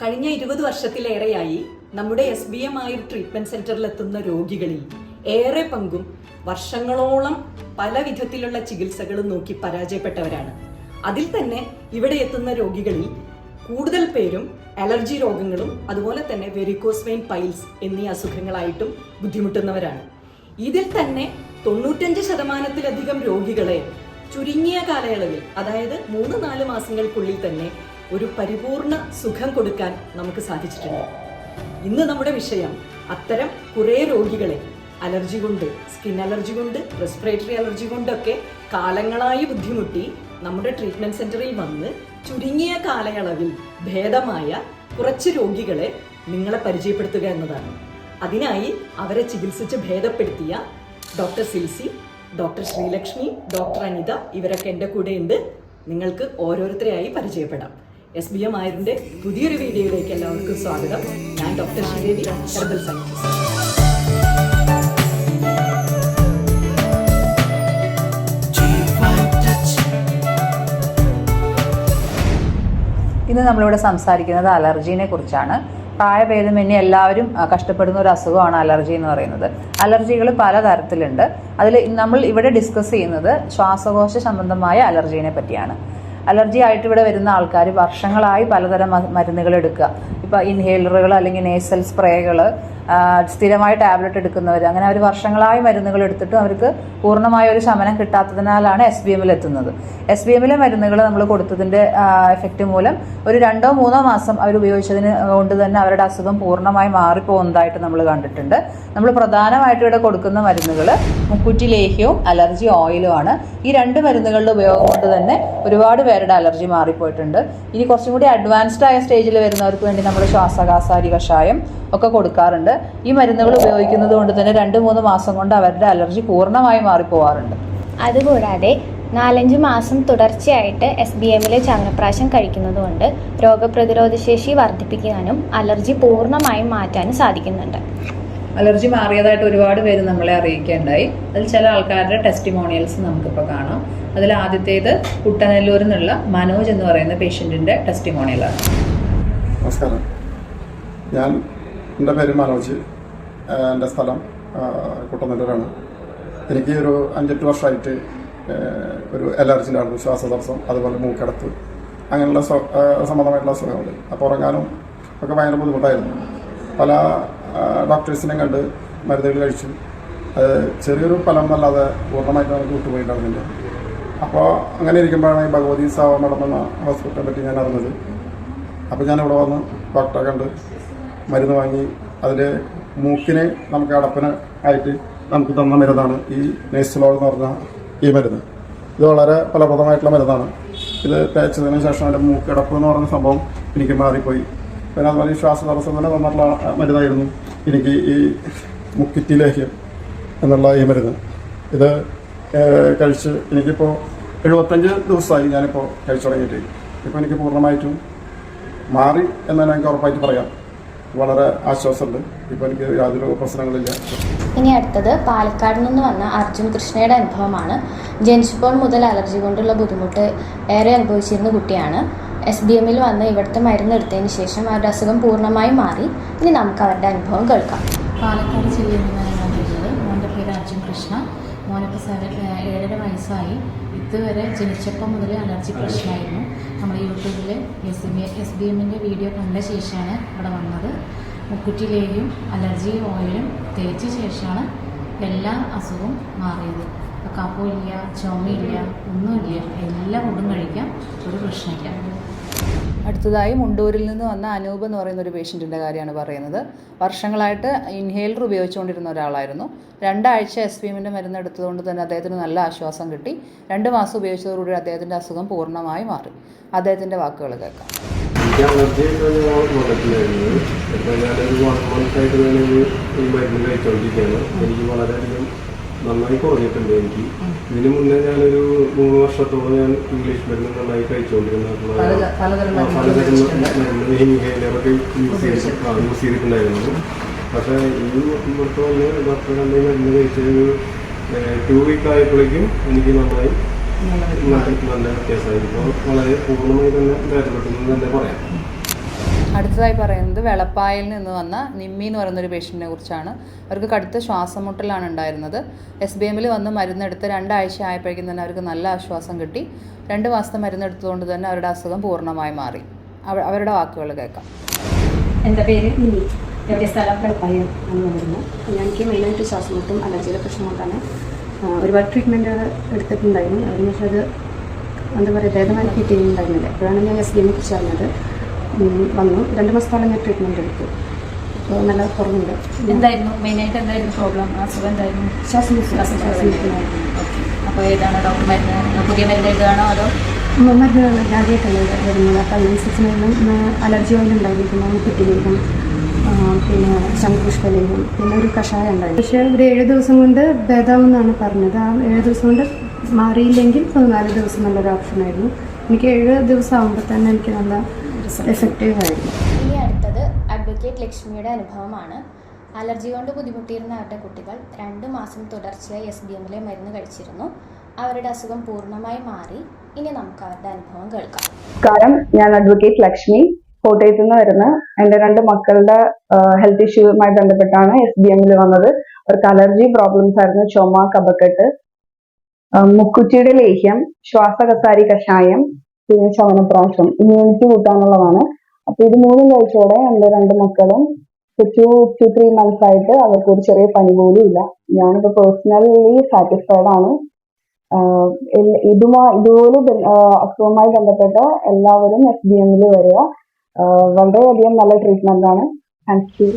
കഴിഞ്ഞ ഇരുപത് വർഷത്തിലേറെയായി നമ്മുടെ എസ് ബി എം ആയി ട്രീറ്റ്മെന്റ് സെന്ററിൽ എത്തുന്ന രോഗികളിൽ ഏറെ പങ്കും വർഷങ്ങളോളം പല വിധത്തിലുള്ള ചികിത്സകളും നോക്കി പരാജയപ്പെട്ടവരാണ്. അതിൽ തന്നെ ഇവിടെ എത്തുന്ന രോഗികളിൽ കൂടുതൽ പേരും അലർജി രോഗങ്ങളും അതുപോലെ തന്നെ വെരിക്കോസ് പൈൽസ് എന്നീ അസുഖങ്ങളായിട്ടും ബുദ്ധിമുട്ടുന്നവരാണ്. ഇതിൽ തന്നെ തൊണ്ണൂറ്റഞ്ച് ശതമാനത്തിലധികം രോഗികളെ ചുരുങ്ങിയ കാലയളവിൽ അതായത് മൂന്ന് നാല് മാസങ്ങൾക്കുള്ളിൽ തന്നെ ഒരു പരിപൂർണ സുഖം കൊടുക്കാൻ നമുക്ക് സാധിച്ചിട്ടുണ്ട്. ഇന്ന് നമ്മുടെ വിഷയം അത്തരം കുറേ രോഗികളെ അലർജി കൊണ്ട് സ്കിൻ അലർജി കൊണ്ട് റെസ്പിറേറ്ററി അലർജി കൊണ്ടൊക്കെ കാലങ്ങളായി ബുദ്ധിമുട്ടി നമ്മുടെ ട്രീറ്റ്മെന്റ് സെന്ററിൽ വന്ന് ചുരുങ്ങിയ കാലയളവിൽ ഭേദമായ കുറച്ച് രോഗികളെ നിങ്ങളെ പരിചയപ്പെടുത്തുക എന്നതാണ്. അതിനായി അവരെ ചികിത്സിച്ച് ഭേദപ്പെടുത്തിയ doctor Silsy doctor Sreelakshmi doctor Anitha ഇവരൊക്കെ എന്റെ കൂടെയുണ്ട്. നിങ്ങൾക്ക് ഓരോരുത്തരെയായി പരിചയപ്പെടാം. എസ് ബി എം ആയതിന്റെ പുതിയൊരു വീഡിയോയിലേക്ക് എല്ലാവർക്കും സ്വാഗതം. ഞാൻ ഡോക്ടർ ശ്രീദേവി ഹെർബൽ സയന്റിസ്റ്റ്. ഇന്ന് നമ്മളിവിടെ സംസാരിക്കുന്നത് അലർജീനെ കുറിച്ചാണ്. പ്രായഭേദമന്യേ എല്ലാവരും കഷ്ടപ്പെടുന്ന ഒരു അസുഖമാണ് അലർജി എന്ന് പറയുന്നത്. അലർജികൾ പലതരത്തിലുണ്ട്. അതിൽ നമ്മൾ ഇവിടെ ഡിസ്കസ് ചെയ്യുന്നത് ശ്വാസകോശ സംബന്ധമായ അലർജീനെ പറ്റിയാണ്. അലർജി ആയിട്ട് ഇവിടെ വരുന്ന ആൾക്കാർ വർഷങ്ങളായി പലതരം മരുന്നുകൾ എടുക്കുക. ഇപ്പോൾ ഇൻഹേലറുകൾ അല്ലെങ്കിൽ നേസൽ സ്പ്രേകൾ സ്ഥിരമായി ടാബ്ലറ്റ് എടുക്കുന്നവർ അങ്ങനെ അവർ വർഷങ്ങളായി മരുന്നുകൾ എടുത്തിട്ട് അവർക്ക് പൂർണമായ ഒരു ശമനം കിട്ടാത്തതിനാലാണ് എസ് ബി എമ്മിൽ എത്തുന്നത്. എസ് ബി എമ്മിലെ മരുന്നുകൾ നമ്മൾ കൊടുത്തതിന്റെ എഫക്റ്റ് മൂലം ഒരു രണ്ടോ മൂന്നോ മാസം അവർ ഉപയോഗിച്ചതിന് കൊണ്ട് തന്നെ അവരുടെ അസുഖം പൂർണമായി മാറിപ്പോകുന്നതായിട്ട് നമ്മൾ കണ്ടിട്ടുണ്ട്. നമ്മൾ പ്രധാനമായിട്ട് ഇവിടെ കൊടുക്കുന്ന മരുന്നുകൾ മുക്കുറ്റി ലേഹ്യവും അലർജി ഓയിലും ആണ്. ഈ രണ്ട് മരുന്നുകളുടെ ഉപയോഗം കൊണ്ട് തന്നെ ഒരുപാട് പേരുടെ അലർജി മാറിപ്പോയിട്ടുണ്ട്. ഇനി കുറച്ചും കൂടി അഡ്വാൻസ്ഡ് ആയ സ്റ്റേജിൽ വരുന്നവർക്ക് വേണ്ടി നമ്മൾ ശ്വാസകാസാരി കഷായം ഒക്കെ കൊടുക്കാറുണ്ട്. ഈ മരുന്നുകൾ ഉപയോഗിക്കുന്നത് കൊണ്ട് തന്നെ രണ്ട് മൂന്ന് മാസം കൊണ്ട് അവരുടെ അലർജി പൂർണമായി മാറിപ്പോവാറുണ്ട്. അതുകൂടാതെ നാലഞ്ച് മാസം തുടർച്ചയായിട്ട് എസ് ബി എമ്മിലെ ചങ്ങപ്രാശം കഴിക്കുന്നതുകൊണ്ട് രോഗപ്രതിരോധ ശേഷി വർദ്ധിപ്പിക്കാനും അലർജി പൂർണമായും മാറ്റാനും സാധിക്കുന്നുണ്ട്. അലർജി മാറിയതായിട്ട് ഒരുപാട് പേര് നമ്മളെ അറിയിക്കേണ്ടായി. അതിൽ ചില ആൾക്കാരുടെ ടെസ്റ്റിമോണിയൽസ് നമുക്കിപ്പോൾ കാണാം. അതിൽ ആദ്യത്തേത് കുട്ടനെല്ലൂരിൽ നിന്നുള്ള മനോജ് എന്ന് പറയുന്ന പേഷ്യന്റിന്റെ ടെസ്റ്റിമോണിയലാണ് നമസ്കാരം. ഞാൻ എന്റെ പേര് മനോജ്. എന്റെ സ്ഥലം കുട്ടനല്ലൂരാണ്. എനിക്ക് ഒരു അഞ്ചെട്ട് വർഷമായിട്ട് ഒരു അലർജിയിലായിരുന്നു ശ്വാസതടസ്സം അതുപോലെ മൂക്കടത്ത് അങ്ങനെയുള്ള സംബന്ധമായിട്ടുള്ള അസുഖങ്ങൾ അപ്പോൾ ഉറങ്ങാനും ഒക്കെ ഭയങ്കര ബുദ്ധിമുട്ടായിരുന്നു. പല ഡോക്ടേഴ്സിനെ കണ്ട് മരുന്നുകൾ കഴിച്ചു. അത് ചെറിയൊരു ഫലം എന്നല്ലാതെ പൂർണമായിട്ട് നമുക്ക് വിട്ടുപോയിട്ടുണ്ടായിരുന്നില്ല. അപ്പോൾ അങ്ങനെ ഇരിക്കുമ്പോഴാണ് ഈ ഭഗവതി സാവ മഠം ഹോസ്പിറ്റലിനെ പറ്റി ഞാൻ അറിഞ്ഞത്. അപ്പോൾ ഞാൻ ഇവിടെ വന്ന് ഡോക്ടറെ കണ്ട് മരുന്ന് വാങ്ങി അതിൽ മൂക്കിന് നമുക്ക് അടപ്പന ആയിട്ട് നമുക്ക് തന്ന മരുന്നാണ് ഈ നേസ്റ്റലോൾ എന്ന് പറഞ്ഞ ഈ മരുന്ന്. ഇത് വളരെ ഫലപ്രദമായിട്ടുള്ള മരുന്നാണ്. ഇത് തേച്ചതിന് ശേഷം അതിന്റെ മൂക്കടപ്പ് എന്ന് പറഞ്ഞ സംഭവം എനിക്ക് മാറിപ്പോയി. പിന്നെ അതുപോലെ ഈ തന്നെ തന്നിട്ടുള്ള മരുന്നായിരുന്നു എനിക്ക് ഈ മുക്കിറ്റി ലേഹ്യം എന്നുള്ള ഈ മരുന്ന്. ഇത് കഴിച്ച് എനിക്കിപ്പോൾ എഴുപത്തഞ്ച് ദിവസമായി ഞാനിപ്പോൾ കഴിച്ചു തുടങ്ങിയിട്ട്. ഇപ്പോൾ എനിക്ക് പൂർണമായിട്ടും മാറി എന്ന് തന്നെ എനിക്ക് ഉറപ്പായിട്ട് പറയാം. വളരെ ആശ്വാസമുണ്ട്. ഇപ്പൊ എനിക്ക് യാതൊരു പ്രശ്നങ്ങളില്ല. ഇനി അടുത്തത് പാലക്കാട് നിന്ന് വന്ന അർജുൻ കൃഷ്ണയുടെ അനുഭവമാണ്. ജനിച്ചപ്പോൾ മുതൽ അലർജി കൊണ്ടുള്ള ബുദ്ധിമുട്ട് ഏറെ അനുഭവിച്ചിരുന്ന കുട്ടിയാണ്. എസ് ബി എമ്മിൽ വന്ന് ഇവിടുത്തെ മരുന്ന് എടുത്തതിന് ശേഷം അവരുടെ അസുഖം പൂർണമായും മാറി. ഇനി നമുക്ക് അവരുടെ അനുഭവം കേൾക്കാം. പാലക്കാട് ജില്ലയിൽ നിന്നാണ് ഞാൻ വരുന്നത് മോന്റെ പേര് അർജുൻ കൃഷ്ണ. മോനിപ്പോൾ സെവൻ ഏഴര വയസ്സായി. ഇതുവരെ ജനിച്ചപ്പോൾ മുതൽ അലർജി പ്രശ്നമായിരുന്നു. നമ്മൾ യൂട്യൂബിൽ എസ് ബി എസ് ബി എമ്മിന്റെ വീഡിയോ കണ്ട ശേഷമാണ് ഇവിടെ വന്നത്. മുക്കുറ്റിയിലേയും അലർജി ഓയിലും തേച്ച ശേഷമാണ് എല്ലാ അസുഖവും മാറിയത്. കഫമില്ല ചുമയില്ല ഒന്നുമില്ല എല്ലാം ഫുഡും കഴിക്കാം ഒരു പ്രശ്നമില്ല. അടുത്തതായി മുണ്ടൂരിൽ നിന്ന് വന്ന അനൂപ് എന്ന് പറയുന്ന ഒരു പേഷ്യന്റിന്റെ കാര്യമാണ് പറയുന്നത്. വർഷങ്ങളായിട്ട് ഇൻഹേലർ ഉപയോഗിച്ചുകൊണ്ടിരുന്ന ഒരാളായിരുന്നു. രണ്ടാഴ്ച എസ് പി എമ്മിന്റെ മരുന്ന് എടുത്തതുകൊണ്ട് തന്നെ അദ്ദേഹത്തിന് നല്ല ആശ്വാസം കിട്ടി. രണ്ട് മാസം ഉപയോഗിച്ചതോടുകൂടി അദ്ദേഹത്തിന്റെ അസുഖം പൂർണമായി മാറി. അദ്ദേഹത്തിന്റെ വാക്കുകൾ കേൾക്കാം. ഞാൻ ഒരു വൺ മന്ത് ആയിട്ട് ഞാൻ ഈ മരുന്ന് കഴിച്ചുകൊണ്ടിരിക്കുകയാണ് എനിക്ക് വളരെയധികം നന്നായി കുറഞ്ഞിട്ടുണ്ട് എനിക്ക്. ഇതിന് മുന്നേ ഞാനൊരു മൂന്ന് വർഷത്തോളം ഞാൻ ഇംഗ്ലീഷ് മരുന്ന് നന്നായി കഴിച്ചുകൊണ്ടിരുന്ന പല- പലതരം ഇൻഹേലറൊക്കെ യൂസ് ചെയ്തിട്ട് യൂസ് ചെയ്തിട്ടുണ്ടായിരുന്നു. പക്ഷേ ഈ ഇവിടുത്തെ വന്ന് ഡോക്ടർ കണ്ട മരുന്ന് കഴിച്ചൊരു ടു വീക്ക് ആയപ്പോഴേക്കും എനിക്ക് നന്നായി നല്ല നല്ല വ്യത്യാസമായി ഇപ്പോൾ വളരെ പൂർണമായി തന്നെ ഭേദപ്പെട്ടു എന്ന് തന്നെ പറയാം. അടുത്തതായി പറയുന്നത് വെളപ്പായിൽ നിന്ന് വന്ന നിമ്മി എന്ന് പറയുന്നൊരു പേഷ്യന്റിനെ കുറിച്ചാണ്. അവർക്ക് കടുത്ത ശ്വാസം മുട്ടലാണ് ഉണ്ടായിരുന്നത് എസ് ബി എമ്മിൽ വന്ന് മരുന്നെടുത്ത് രണ്ടാഴ്ച ആയപ്പോഴേക്കും തന്നെ അവർക്ക് നല്ല ആശ്വാസം കിട്ടി. രണ്ട് മാസത്തെ മരുന്നെടുത്തുകൊണ്ട് തന്നെ അവരുടെ അസുഖം പൂർണമായി മാറി. അവ- അവരുടെ വാക്കുകൾ കേൾക്കാം. എന്റെ പേര് നിമ്മി. എന്റെ സ്ഥലം? വെള്ളപ്പായം എന്ന് പറയുന്നു എനിക്ക് മെയിനായിട്ട് ശ്വാസമുട്ടും അലർജിയുടെ പ്രശ്നമുണ്ടാണ്. കൊണ്ടാണ് ഒരുപാട് ട്രീറ്റ്മെന്റ് എടുത്തിട്ടുണ്ടായിരുന്നു. അതിന് പക്ഷേ അത് എന്താ പറയുക ഭേദമായി കിട്ടിയിട്ടുണ്ടായിരുന്നില്ല. അപ്പോഴാണ് ഞാൻ എസ് ബി എമ്മിനെ കുറിച്ച് അറിഞ്ഞത്. വന്നു. രണ്ട് മാസത്തോളം ഞാൻ ട്രീറ്റ്മെന്റ് എടുത്തു. അപ്പോൾ നല്ല കുറവുണ്ട്. എന്തായിരുന്നു? മെയിനായിട്ട് എന്തായിരുന്നു പ്രോബ്ലം അസുഖം എന്തായിരുന്നു? ശ്വാസം അപ്പോൾ ഏതാണ് ഡോക്ടർ മരുന്ന്? പുതിയ മരുന്ന് എഴുതുകയാണോ അതോ? മരുന്നുകൾ ആദ്യമായിട്ടല്ല വരുന്നത്. അപ്പോൾ അതിനനുസരിച്ച് അലർജി ഓയിൽ ഉണ്ടായിരിക്കുന്നു കുട്ടിലേക്കും പിന്നെ ശംഖുപുഷ്പലേക്കും പിന്നെ ഒരു കഷായം ഉണ്ടായിരുന്നു. പക്ഷേ ഒരു ഏഴ് ദിവസം കൊണ്ട് ഭേദമെന്നാണ് പറഞ്ഞത്. ആ ഏഴ് ദിവസം കൊണ്ട് മാറിയില്ലെങ്കിൽ പതിനാല് ദിവസം നല്ലൊരു ഓപ്ഷനായിരുന്നു എനിക്ക് ഏഴ് ദിവസം ആകുമ്പോൾ തന്നെ എനിക്ക് നല്ല എഫക്റ്റീവ് ആയിരുന്നു ഇനി അടുത്തത് അഡ്വക്കേറ്റ് ലക്ഷ്മിയുടെ അനുഭവമാണ്. അലർജി കൊണ്ട് ബുദ്ധിമുട്ടിയിരുന്ന അവരുടെ കുട്ടികൾ രണ്ട് മാസം തുടർച്ചയായി എസ് ബി എമ്മിലെ മരുന്ന് കഴിച്ചിരുന്നു. അവരുടെ അസുഖം പൂർണമായി മാറി. ഇനി നമുക്ക് അവരുടെ അനുഭവം കേൾക്കാം. കാരണം ഞാൻ അഡ്വക്കേറ്റ് ലക്ഷ്മി കോട്ടയത്ത് നിന്ന് വരുന്ന എന്റെ രണ്ട് മക്കളുടെ ഹെൽത്ത് ഇഷ്യൂവുമായി ബന്ധപ്പെട്ടാണ് എസ് ബി എമ്മിൽ വന്നത്. അവർക്ക് അലർജി പ്രോബ്ലംസ് ആയിരുന്നു ചുമ കബക്കെട്ട് മുക്കുറ്റിയുടെ ലേഹ്യം ശ്വാസകസാരി കഷായം പിന്നെ ചവനപ്രാശം ഇമ്മ്യൂണിറ്റി കൂട്ടാനുള്ളതാണ്. അപ്പൊ ഇത് മൂന്നും കഴിച്ചോടെ എന്റെ രണ്ട് മക്കളും ടു ടു ത്രീ മന്ത്സ് ആയിട്ട് അവർക്ക് ഒരു ചെറിയ പനി പോലും ഇല്ല. ഞാനിപ്പോ പേഴ്സണലി സാറ്റിസ്ഫൈഡ് ആണ്. ഇതുമായി ഇതുപോലെ അസുഖവുമായി ബന്ധപ്പെട്ട എല്ലാവരും എസ് ബി എമ്മിൽ വരിക. വളരെയധികം നല്ല ട്രീറ്റ്മെന്റ് ആണ്. താങ്ക് യു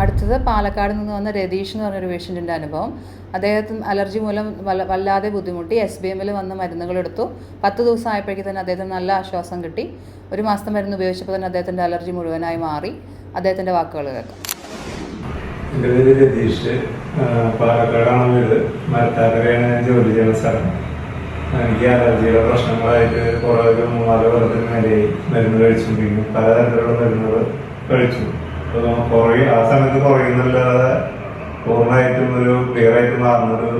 അടുത്തത് പാലക്കാട് നിന്ന് വന്ന രതീഷ് എന്ന് പറഞ്ഞൊരു പേഷ്യന്റിന്റെ അനുഭവം. അദ്ദേഹത്തിന് അലർജി മൂലം വല്ലാതെ ബുദ്ധിമുട്ടി. എസ് ബി എമ്മിൽ വന്ന് മരുന്നുകൾ എടുത്തു പത്ത് ദിവസം ആയപ്പോഴേക്കും തന്നെ അദ്ദേഹത്തിന് നല്ല ആശ്വാസം കിട്ടി. ഒരു മാസത്തെ മരുന്ന് ഉപയോഗിച്ചപ്പോൾ തന്നെ അദ്ദേഹത്തിന്റെ അലർജി മുഴുവനായി മാറി. അദ്ദേഹത്തിന്റെ വാക്കുകൾ കേൾക്കാം. എന്റെ പേര് രതീഷ് പാലക്കാടാണ് വീട് മരത്താക്കരയാണ് ഞാൻ ജോലി ചെയ്യുന്ന സ്ഥലം. എനിക്ക് അലർജിയുടെ പ്രശ്നങ്ങളായിട്ട് കുറേ മൂന്നാൽ വർഷത്തിന് മേലെയായി മരുന്ന് കഴിച്ചുകൊണ്ടിരിക്കുന്നു. പലതരത്തിലുള്ള മരുന്നുകൾ കഴിച്ചു. ആ സമയത്ത് കുറയുന്നല്ലാതെ പൂർണമായിട്ടും ഒരു ക്ലിയർ ആയിട്ട് മാറുന്നൊരു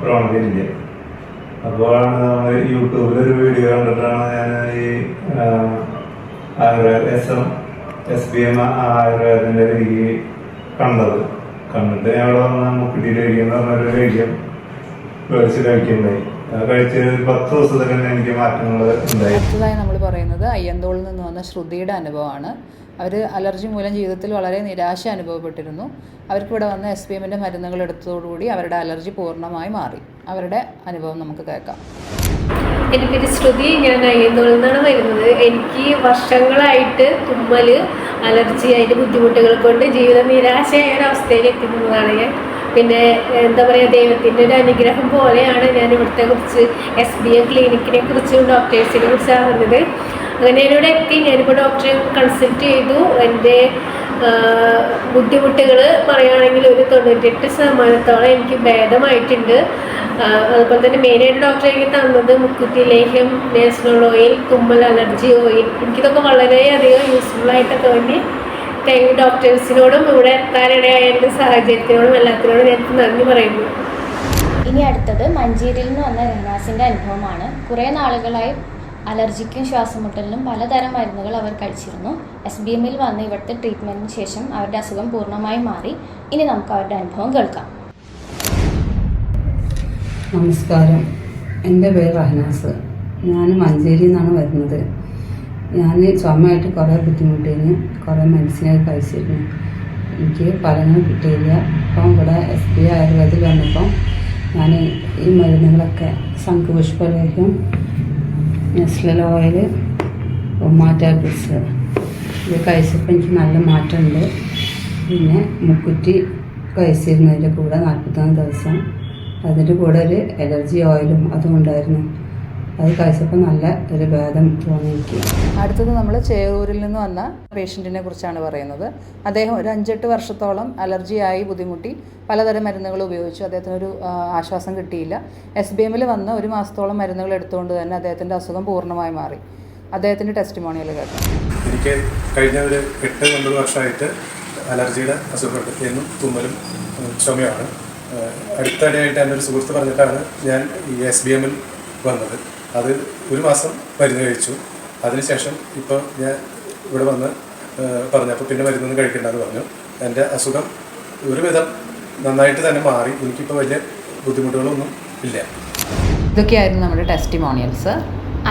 പ്രവണതയില്ല അപ്പോഴാണ് നമ്മൾ യൂട്യൂബിൽ ഒരു വീഡിയോ കണ്ടിട്ടാണ് ഞാൻ ഈ Ayurveda S M S B M ആയുർവേദത്തിന്റെ രീതി കണ്ടത്. കണ്ടിട്ട് ഞാൻ അവിടെ വന്ന മുക്കിട്ടിയിലിരിക്കുന്ന പറഞ്ഞൊരു ലേഖ്യം മേടിച്ച് കഴിക്കുന്നുണ്ടായി കഴിച്ച് ഒരു പത്ത് ദിവസത്തിൽ തന്നെ എനിക്ക് മാറ്റങ്ങൾ ഉണ്ടായി. അടുത്തതായി നമ്മൾ പറയുന്നത് അയ്യന്തോളിൽ നിന്ന് വന്ന ശ്രുതിയുടെ അനുഭവമാണ്. അവർ അലർജി മൂലം ജീവിതത്തിൽ വളരെ നിരാശ അനുഭവപ്പെട്ടിരുന്നു. അവർക്ക് ഇവിടെ വന്ന എസ് പി എമ്മിന്റെ മരുന്നുകൾ എടുത്തതോടുകൂടി അവരുടെ അലർജി പൂർണമായി മാറി. അവരുടെ അനുഭവം നമുക്ക് കേൾക്കാം. എന്റെ പേര് ശ്രുതി ഞാൻ അയ്യന്തോളിൽ നിന്നാണ് വരുന്നത്. എനിക്ക് വർഷങ്ങളായിട്ട് തുമ്മൽ അലർജി അതിന്റെ ബുദ്ധിമുട്ടുകൾ കൊണ്ട് ജീവിതം നിരാശയായ ഒരു അവസ്ഥയിൽ എത്തിക്കുന്നതാണ് ഞാൻ. പിന്നെ എന്താ പറയുക ദൈവത്തിന്റെ ഒരു അനുഗ്രഹം പോലെയാണ് ഞാൻ ഇവിടുത്തെ കുറിച്ച് എസ് ബി എ ക്ലിനിക്കിനെ കുറിച്ചും ഡോക്ടേഴ്സിനെ കുറിച്ച് അറിഞ്ഞത്. അങ്ങനെ എന്നോട് എത്തി. ഞാനിപ്പോൾ ഡോക്ടറെ കൺസൾട്ട് ചെയ്തു. എന്റെ ബുദ്ധിമുട്ടുകൾ പറയുകയാണെങ്കിൽ ഒരു തൊണ്ണൂറ്റെട്ട് ശതമാനത്തോളം എനിക്ക് ഭേദമായിട്ടുണ്ട്. അതുപോലെ തന്നെ മെയിനായിട്ട് ഡോക്ടർ എനിക്ക് തന്നത് മുക്കുത്തി ലേഹ്യം നാഷണൽ ഓയിൽ തുമ്മൽ അലർജി ഓയിൽ എനിക്കിതൊക്കെ വളരെയധികം ആയിട്ട് തോന്നി താങ്ക് യു ഡോക്ടേഴ്സിനോടും ഇവിടെ എത്താനിടയായ എന്റെ സാഹചര്യത്തിനോടും എല്ലാത്തിനോടും ഞാൻ നന്ദി പറയുന്നു. ഇനി അടുത്തത് മഞ്ചേരിയിൽ നിന്ന് വന്ന രഹനാസിന്റെ അനുഭവമാണ്. കുറേ നാളുകളായി അലർജിക്കും ശ്വാസമുട്ടലിനും പലതരം മരുന്നുകൾ അവർ കഴിച്ചിരുന്നു. എസ് ബി എമ്മിൽ വന്ന് ഇവിടുത്തെ ട്രീറ്റ്മെന്റിന് ശേഷം അവരുടെ അസുഖം പൂർണമായി മാറി. ഇനി നമുക്ക് അവരുടെ അനുഭവം കേൾക്കാം. നമസ്കാരം. എന്റെ പേര് റഹനാസ്. ഞാൻ മഞ്ചേരിയിൽ നിന്നാണ് വരുന്നത്. ഞാൻ ചുമയായിട്ട് കുറേ ബുദ്ധിമുട്ടിയിരുന്നു കുറേ മെഡിസിനൊക്കെ കഴിച്ചിരുന്നു. എനിക്ക് ഫലങ്ങൾ കിട്ടിയില്ല. അപ്പം ഇവിടെ എസ് ബി ആയുർവേദത്തിൽ വന്നപ്പം ഞാൻ ഈ മരുന്നുകളൊക്കെ ശംഖുപുഷ്പലേഹ്യം നെസ്ലൽ ഓയിൽ ഉമ്മ ടാബ്ലറ്റ്സ് ഇത് കഴിച്ചപ്പോൾ എനിക്ക് നല്ല മാറ്റമുണ്ട്. പിന്നെ മുക്കുറ്റി കഴിച്ചിരുന്നതിന്റെ കൂടെ നാൽപ്പത്തൊന്ന് ദിവസം. അതിന്റെ കൂടെ ഒരു എലർജി ഓയിലും അതും ഉണ്ടായിരുന്നു. അത് കഴിച്ചപ്പോൾ നല്ല ഒരു ഭേദം തോന്നിയിരിക്കും അടുത്തത് നമ്മൾ ചേറൂരിൽ നിന്ന് വന്ന പേഷ്യന്റിനെ കുറിച്ചാണ് പറയുന്നത്. അദ്ദേഹം ഒരു അഞ്ചെട്ട് വർഷത്തോളം അലർജിയായി ബുദ്ധിമുട്ടി പലതരം മരുന്നുകൾ ഉപയോഗിച്ചു. അദ്ദേഹത്തിനൊരു ഒരു ആശ്വാസം കിട്ടിയില്ല. എസ് ബി എമ്മിൽ വന്ന് ഒരു മാസത്തോളം മരുന്നുകൾ എടുത്തുകൊണ്ട് തന്നെ അദ്ദേഹത്തിന്റെ അസുഖം പൂർണമായി മാറി. അദ്ദേഹത്തിന്റെ ടെസ്റ്റിമോണിയൽ കേട്ടു. എനിക്ക് കഴിഞ്ഞ ഒരു എട്ട് ഒമ്പത് വർഷമായിട്ട് അലർജിയുടെ അസുഖമുണ്ട് എന്നും തുമ്മലും ചുമയാണ് അടുത്തിടെയായിട്ട് എന്റെ ഒരു സുഹൃത്ത് പറഞ്ഞിട്ടാണ് ഞാൻ ഈ എസ് ബി എമ്മിൽ വന്നത്. അത് ഒരു മാസം മരുന്ന് കഴിച്ചു. അതിനുശേഷം ഇപ്പോൾ ഞാൻ ഇവിടെ വന്ന് പറഞ്ഞു പറഞ്ഞപ്പോൾ പിന്നെ മരുന്നൊന്നും കഴിക്കണ്ടെന്ന് പറഞ്ഞു. എന്റെ അസുഖം ഒരുവിധം നന്നായിട്ട് തന്നെ മാറി. എനിക്കിപ്പോൾ വലിയ ബുദ്ധിമുട്ടുകളൊന്നും ഇല്ല. ഇതൊക്കെയായിരുന്നു നമ്മുടെ testimonials.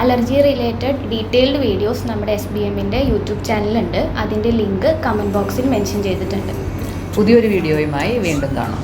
Allergy related detailed videos നമ്മുടെ എസ് ബി എമ്മിന്റെ യൂട്യൂബ് ചാനലുണ്ട് അതിന്റെ ലിങ്ക് കമന്റ് ബോക്സിൽ മെൻഷൻ ചെയ്തിട്ടുണ്ട്. പുതിയൊരു വീഡിയോയുമായി വീണ്ടും കാണാം.